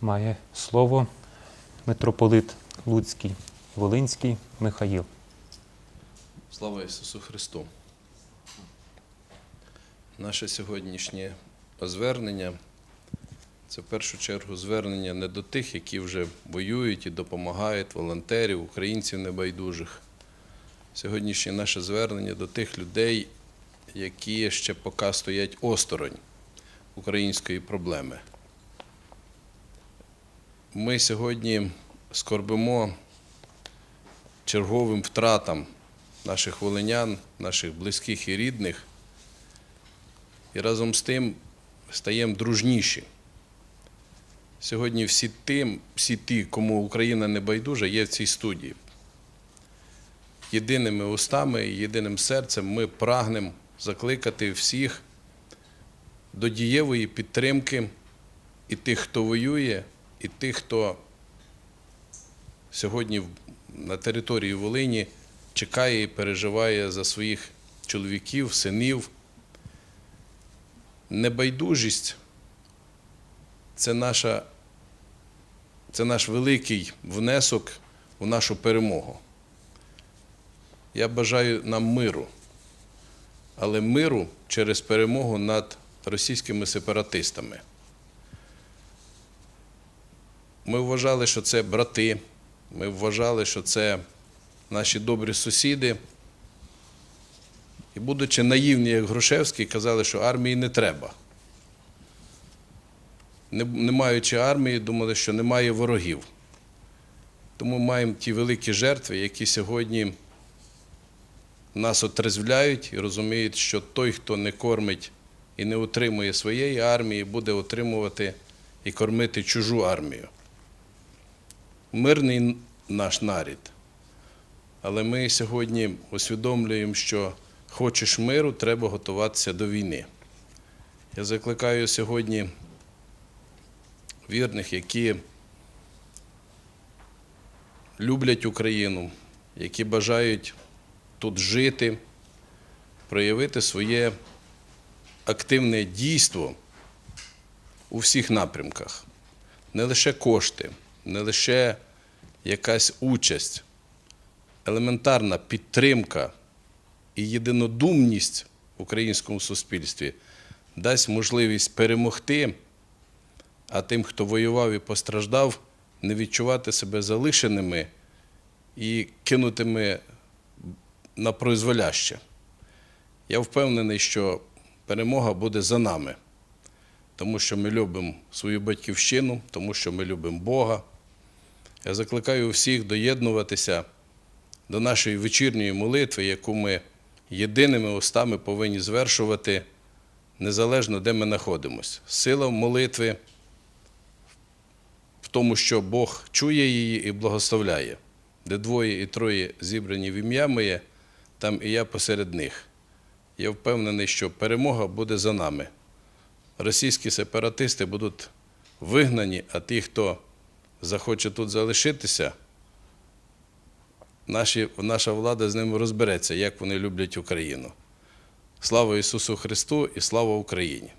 має слово митрополит Луцький, Волинський Михаїл. Слава Ісусу Христу! Наше сьогоднішнє звернення це в першу чергу звернення не до тих, які вже воюють і допомагають, волонтерів, українців небайдужих. Сьогоднішнє наше звернення до тих людей, які ще поки стоять осторонь української проблеми. Ми сьогодні скорбимо черговим втратам наших волинян, наших близьких і рідних, і разом з тим стаємо дружніші. Сьогодні всі, тим, всі ті, кому Україна не байдужа, є в цій студії. Єдиними устами єдиним серцем ми прагнемо закликати всіх до дієвої підтримки і тих, хто воює, і тих, хто сьогодні на території Волині чекає і переживає за своїх чоловіків, синів. Небайдужість це, наша, це наш великий внесок у нашу перемогу. Я бажаю нам миру, але миру через перемогу над російськими сепаратистами. Ми вважали, що це брати, ми вважали, що це наші добрі сусіди. І, будучи наївні, як Грушевський, казали, що армії не треба. Не, не маючи армії, думали, що немає ворогів. Тому маємо ті великі жертви, які сьогодні нас отрезвляють і розуміють, що той, хто не кормить і не утримує своєї армії, буде отримувати і кормити чужу армію. Мирний наш нарід. Але ми сьогодні усвідомлюємо, що хочеш миру, треба готуватися до війни. Я закликаю сьогодні вірних, які люблять Україну, які бажають тут жити, проявити своє активне дійство у всіх напрямках. Не лише кошти, не лише якась участь, елементарна підтримка і єдинодумність в українському суспільстві дасть можливість перемогти, а тим, хто воював і постраждав, не відчувати себе залишеними і кинутими на произволяще. Я впевнений, що перемога буде за нами, тому що ми любимо свою батьківщину, тому що ми любимо Бога. Я закликаю всіх доєднуватися до нашої вечірньої молитви, яку ми єдиними устами повинні звершувати незалежно, де ми знаходимося. Сила молитви в тому, що Бог чує її і благословляє. Де двоє і троє зібрані в ім'я моє, там і я посеред них. Я впевнений, що перемога буде за нами. Російські сепаратисти будуть вигнані, а ті, хто захоче тут залишитися, наші, наша влада з ними розбереться, як вони люблять Україну. Слава Ісусу Христу і слава Україні!